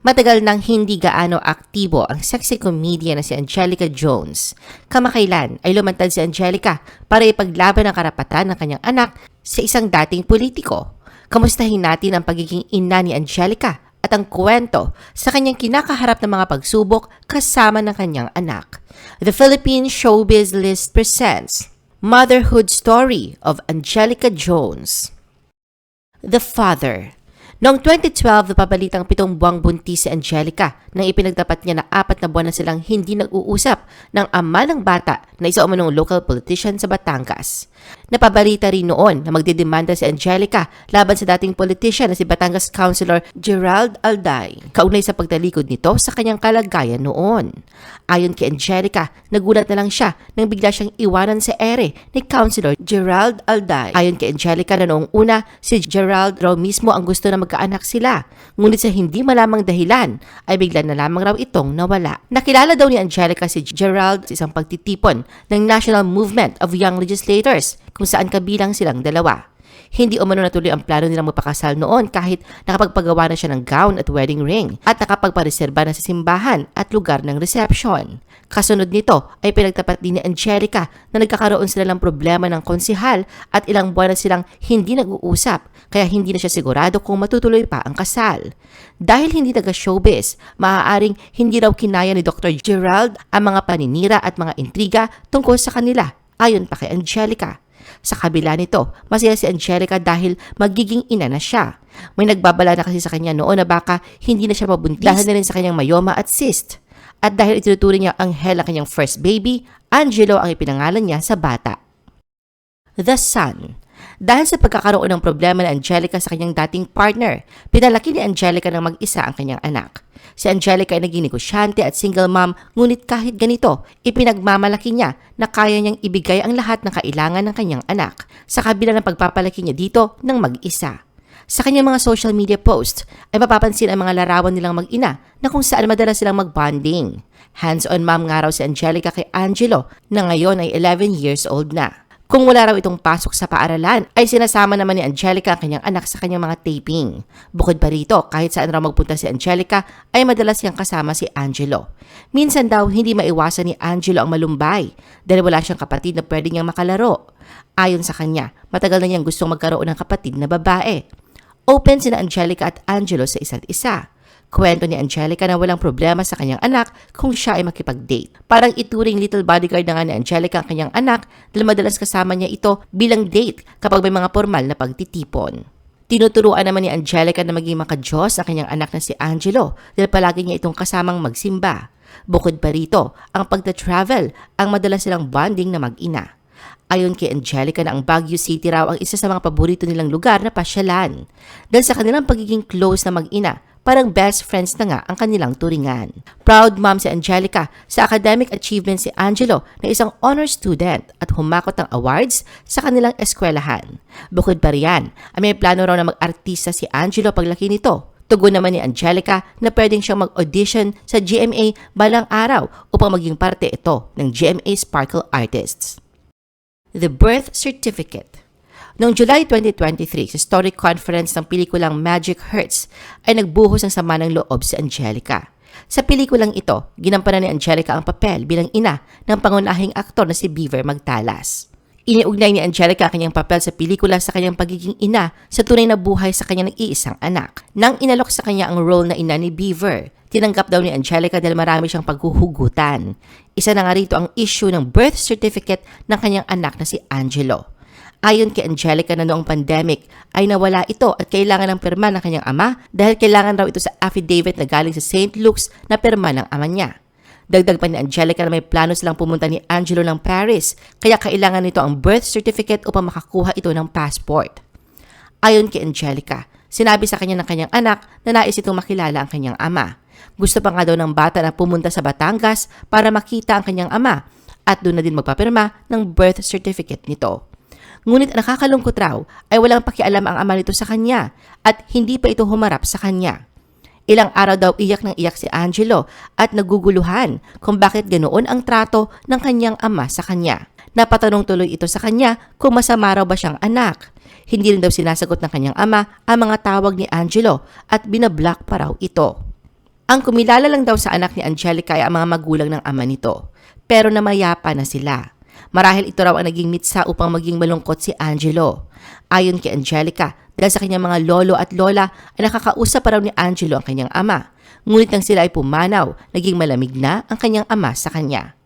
Matagal nang hindi gaano aktibo ang sexy comedian na si Angelica Jones. Kamakailan ay lumantad si Angelica para ipaglaban ang karapatan ng kanyang anak sa isang dating politiko. Kamustahin natin ang pagiging ina ni Angelica at ang kwento sa kanyang kinakaharap ng mga pagsubok kasama ng kanyang anak. The Philippine Showbiz List presents Motherhood Story of Angelica Jones. The Father Noong 2012, napabalitang pitong buwang buntis si Angelica nang ipinagdapat niya na apat na buwan na silang hindi nag-uusap ng ama ng bata na isa umanong local politician sa Batangas. Napabalita rin noon na magdidemanda si Angelica laban sa dating politician na si Batangas Councilor Gerald Alday, kaugnay sa pagtalikod nito sa kanyang kalagayan noon. Ayon kay Angelica, nagulat na lang siya nang bigla siyang iwanan sa ere ni Councilor Gerald Alday. Ayon kay Angelica na noong una, si Gerald raw mismo ang gusto na magkaanak sila. Ngunit sa hindi malamang dahilan, ay bigla na lamang raw itong nawala. Nakilala daw ni Angelica si Gerald sa isang pagtitipon ng National Movement of Young Legislators kung saan kabilang silang dalawa. Hindi umano natuloy ang plano nilang magpakasal noon kahit nakapagpagawa na siya ng gown at wedding ring at nakapagpareserba na sa simbahan at lugar ng reception. Kasunod nito ay pinagtapat din ni Angelica na nagkakaroon sila ng problema ng konsihal at ilang buwan na silang hindi nag-uusap kaya hindi na siya sigurado kung matutuloy pa ang kasal. Dahil hindi taga-showbiz, maaaring hindi raw kinaya ni Dr. Gerald ang mga paninira at mga intriga tungkol sa kanila ayon pa kay Angelica. Sa kabila nito, masaya si Angelica dahil magiging ina na siya. May nagbabala na kasi sa kanya noon na baka hindi na siya mabuntis dahil na rin sa kanyang mayoma at cyst. At dahil itinuturing niya ang hell ang kanyang first baby, Angelo ang ipinangalan niya sa bata. The Sun dahil sa pagkakaroon ng problema ni Angelica sa kanyang dating partner, pinalaki ni Angelica ng mag-isa ang kanyang anak. Si Angelica ay naging negosyante at single mom, ngunit kahit ganito, ipinagmamalaki niya na kaya niyang ibigay ang lahat ng kailangan ng kanyang anak sa kabila ng pagpapalaki niya dito ng mag-isa. Sa kanyang mga social media post ay mapapansin ang mga larawan nilang mag-ina na kung saan madalas silang mag-bonding. Hands-on mom nga raw si Angelica kay Angelo na ngayon ay 11 years old na. Kung wala raw itong pasok sa paaralan, ay sinasama naman ni Angelica ang kanyang anak sa kanyang mga taping. Bukod pa rito, kahit saan raw magpunta si Angelica, ay madalas niyang kasama si Angelo. Minsan daw, hindi maiwasan ni Angelo ang malumbay dahil wala siyang kapatid na pwede niyang makalaro. Ayon sa kanya, matagal na niyang gustong magkaroon ng kapatid na babae. Open sina Angelica at Angelo sa isa't isa. Kwento ni Angelica na walang problema sa kanyang anak kung siya ay makipag-date. Parang ituring little bodyguard na nga ni Angelica ang kanyang anak dahil madalas kasama niya ito bilang date kapag may mga formal na pagtitipon. Tinuturuan naman ni Angelica na maging makajos ang kanyang anak na si Angelo dahil palagi niya itong kasamang magsimba. Bukod pa rito, ang pagta-travel ang madalas silang bonding na mag-ina. Ayon kay Angelica na ang Baguio City raw ang isa sa mga paborito nilang lugar na pasyalan. Dahil sa kanilang pagiging close na mag-ina, parang best friends na nga ang kanilang turingan. Proud mom si Angelica sa academic achievement si Angelo na isang honor student at humakot ng awards sa kanilang eskwelahan. Bukod pa riyan, ay may plano raw na mag-artista si Angelo paglaki nito. Tugon naman ni Angelica na pwedeng siyang mag-audition sa GMA balang araw upang maging parte ito ng GMA Sparkle Artists. The Birth Certificate Noong July 2023, sa story conference ng pelikulang Magic Hurts, ay nagbuhos ng sama ng loob si Angelica. Sa pelikulang ito, ginampanan ni Angelica ang papel bilang ina ng pangunahing aktor na si Beaver Magtalas. Iniugnay ni Angelica ang kanyang papel sa pelikula sa kanyang pagiging ina sa tunay na buhay sa kanyang iisang anak. Nang inalok sa kanya ang role na ina ni Beaver, tinanggap daw ni Angelica dahil marami siyang paghuhugutan. Isa na nga rito ang issue ng birth certificate ng kanyang anak na si Angelo. Ayon kay Angelica na noong pandemic ay nawala ito at kailangan ng pirma ng kanyang ama dahil kailangan raw ito sa affidavit na galing sa St. Luke's na pirma ng ama niya. Dagdag pa ni Angelica na may plano silang pumunta ni Angelo ng Paris kaya kailangan nito ang birth certificate upang makakuha ito ng passport. Ayon kay Angelica, sinabi sa kanya ng kanyang anak na nais itong makilala ang kanyang ama. Gusto pa nga daw ng bata na pumunta sa Batangas para makita ang kanyang ama at doon na din magpapirma ng birth certificate nito. Ngunit nakakalungkot raw ay walang pakialam ang ama nito sa kanya at hindi pa ito humarap sa kanya. Ilang araw daw iyak ng iyak si Angelo at naguguluhan kung bakit ganoon ang trato ng kanyang ama sa kanya. Napatanong tuloy ito sa kanya kung masama raw ba siyang anak. Hindi rin daw sinasagot ng kanyang ama ang mga tawag ni Angelo at binablock pa raw ito. Ang kumilala lang daw sa anak ni Angelica ay ang mga magulang ng ama nito. Pero namayapa na sila. Marahil ito raw ang naging mitsa upang maging malungkot si Angelo. Ayon kay Angelica, dahil sa kanyang mga lolo at lola ay nakakausap pa raw ni Angelo ang kanyang ama. Ngunit nang sila ay pumanaw, naging malamig na ang kanyang ama sa kanya.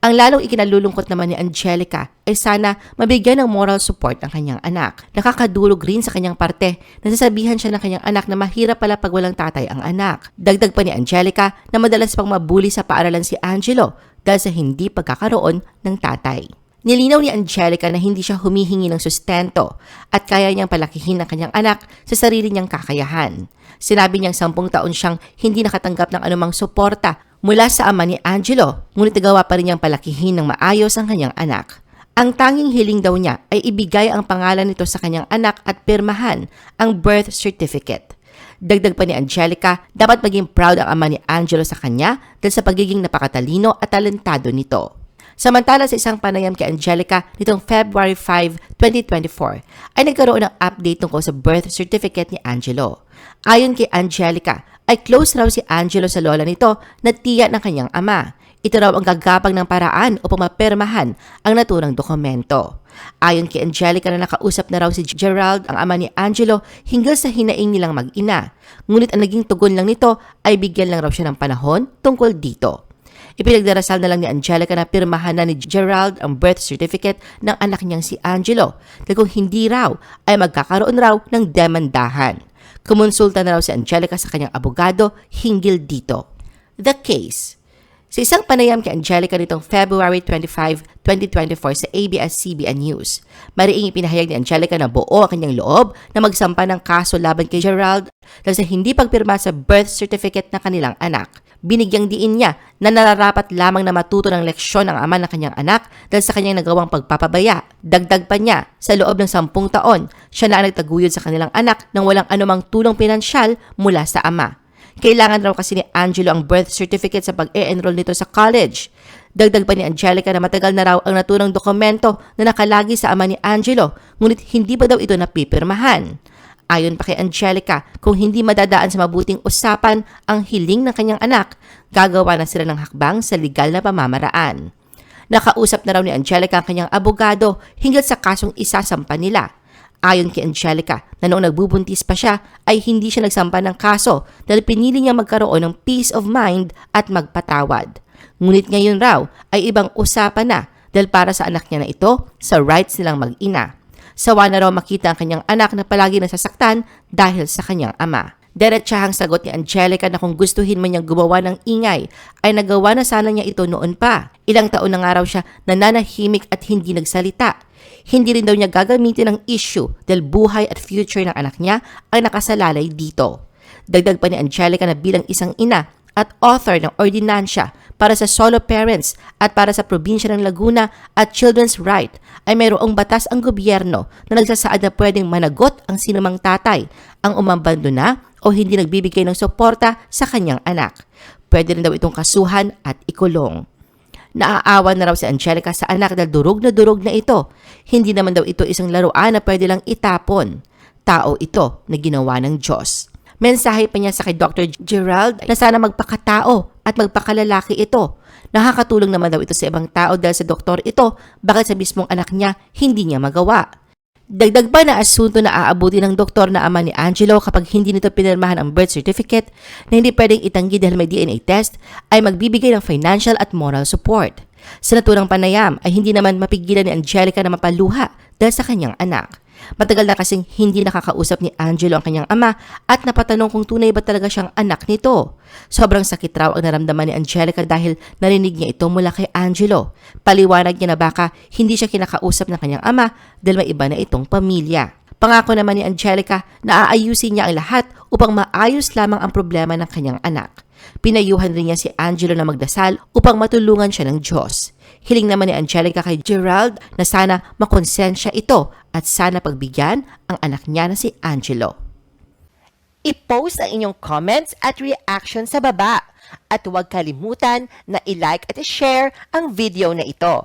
Ang lalong ikinalulungkot naman ni Angelica ay sana mabigyan ng moral support ang kanyang anak. Nakakadulog rin sa kanyang parte na sasabihan siya ng kanyang anak na mahirap pala pag walang tatay ang anak. Dagdag pa ni Angelica na madalas pang mabuli sa paaralan si Angelo dahil sa hindi pagkakaroon ng tatay. Nilinaw ni Angelica na hindi siya humihingi ng sustento at kaya niyang palakihin ang kanyang anak sa sarili niyang kakayahan. Sinabi niyang sampung taon siyang hindi nakatanggap ng anumang suporta mula sa ama ni Angelo, ngunit nagawa pa rin niyang palakihin ng maayos ang kanyang anak. Ang tanging hiling daw niya ay ibigay ang pangalan nito sa kanyang anak at pirmahan ang birth certificate. Dagdag pa ni Angelica, dapat maging proud ang ama ni Angelo sa kanya dahil sa pagiging napakatalino at talentado nito. Samantala sa isang panayam kay Angelica nitong February 5, 2024 ay nagkaroon ng update tungkol sa birth certificate ni Angelo. Ayon kay Angelica, ay close raw si Angelo sa lola nito na tiya ng kanyang ama. Ito raw ang gagapang ng paraan upang mapirmahan ang naturang dokumento. Ayon kay Angelica na nakausap na raw si Gerald, ang ama ni Angelo, hinggil sa hinaing nilang mag-ina. Ngunit ang naging tugon lang nito ay bigyan lang raw siya ng panahon tungkol dito. Ipinagdarasal na lang ni Angelica na pirmahan na ni Gerald ang birth certificate ng anak niyang si Angelo dahil kung hindi raw ay magkakaroon raw ng demandahan. Kumonsulta na raw si Angelica sa kanyang abogado hinggil dito. The case sa isang panayam kay Angelica nitong February 25, 2024 sa ABS-CBN News, mariing ipinahayag ni Angelica na buo ang kanyang loob na magsampa ng kaso laban kay Gerald dahil sa hindi pagpirma sa birth certificate ng kanilang anak. Binigyang diin niya na nararapat lamang na matuto ng leksyon ang ama ng kanyang anak dahil sa kanyang nagawang pagpapabaya. Dagdag pa niya, sa loob ng sampung taon, siya na ang nagtaguyod sa kanilang anak nang walang anumang tulong pinansyal mula sa ama. Kailangan raw kasi ni Angelo ang birth certificate sa pag-e-enroll nito sa college. Dagdag pa ni Angelica na matagal na raw ang naturang dokumento na nakalagi sa ama ni Angelo, ngunit hindi pa daw ito napipirmahan. Ayon pa kay Angelica, kung hindi madadaan sa mabuting usapan ang hiling ng kanyang anak, gagawa na sila ng hakbang sa legal na pamamaraan. Nakausap na raw ni Angelica ang kanyang abogado hinggil sa kasong isasampa nila. Ayon kay Angelica na noong nagbubuntis pa siya ay hindi siya nagsampa ng kaso dahil pinili niya magkaroon ng peace of mind at magpatawad. Ngunit ngayon raw ay ibang usapan na dahil para sa anak niya na ito sa rights nilang mag-ina. Sawa na raw makita ang kanyang anak na palagi nasasaktan dahil sa kanyang ama. Diretsahang sagot ni Angelica na kung gustuhin man niyang gumawa ng ingay, ay nagawa na sana niya ito noon pa. Ilang taon na nga raw siya nananahimik at hindi nagsalita. Hindi rin daw niya gagamitin ang issue dahil buhay at future ng anak niya ang nakasalalay dito. Dagdag pa ni Angelica na bilang isang ina at author ng ordinansya para sa solo parents at para sa probinsya ng Laguna at children's right ay mayroong batas ang gobyerno na nagsasaad na pwedeng managot ang sinumang tatay ang umabando na o hindi nagbibigay ng suporta sa kanyang anak. Pwede rin daw itong kasuhan at ikulong. Naaawa na raw si Angelica sa anak dahil durog na durog na ito. Hindi naman daw ito isang laruan na pwede lang itapon. Tao ito na ginawa ng Diyos. Mensahe pa niya sa kay Dr. Gerald na sana magpakatao at magpakalalaki ito. Nakakatulong naman daw ito sa ibang tao dahil sa doktor ito, bakit sa mismong anak niya hindi niya magawa. Dagdag pa na asunto na aabuti ng doktor na ama ni Angelo kapag hindi nito pinirmahan ang birth certificate na hindi pwedeng itanggi dahil may DNA test ay magbibigay ng financial at moral support. Sa naturang panayam ay hindi naman mapigilan ni Angelica na mapaluha dahil sa kanyang anak. Matagal na kasing hindi nakakausap ni Angelo ang kanyang ama at napatanong kung tunay ba talaga siyang anak nito. Sobrang sakit raw ang naramdaman ni Angelica dahil narinig niya ito mula kay Angelo. Paliwanag niya na baka hindi siya kinakausap ng kanyang ama dahil may iba na itong pamilya. Pangako naman ni Angelica na aayusin niya ang lahat upang maayos lamang ang problema ng kanyang anak. Pinayuhan rin niya si Angelo na magdasal upang matulungan siya ng Diyos. Hiling naman ni Angelica kay Gerald na sana makonsensya ito at sana pagbigyan ang anak niya na si Angelo. I-post ang inyong comments at reaction sa baba at huwag kalimutan na i-like at i-share ang video na ito.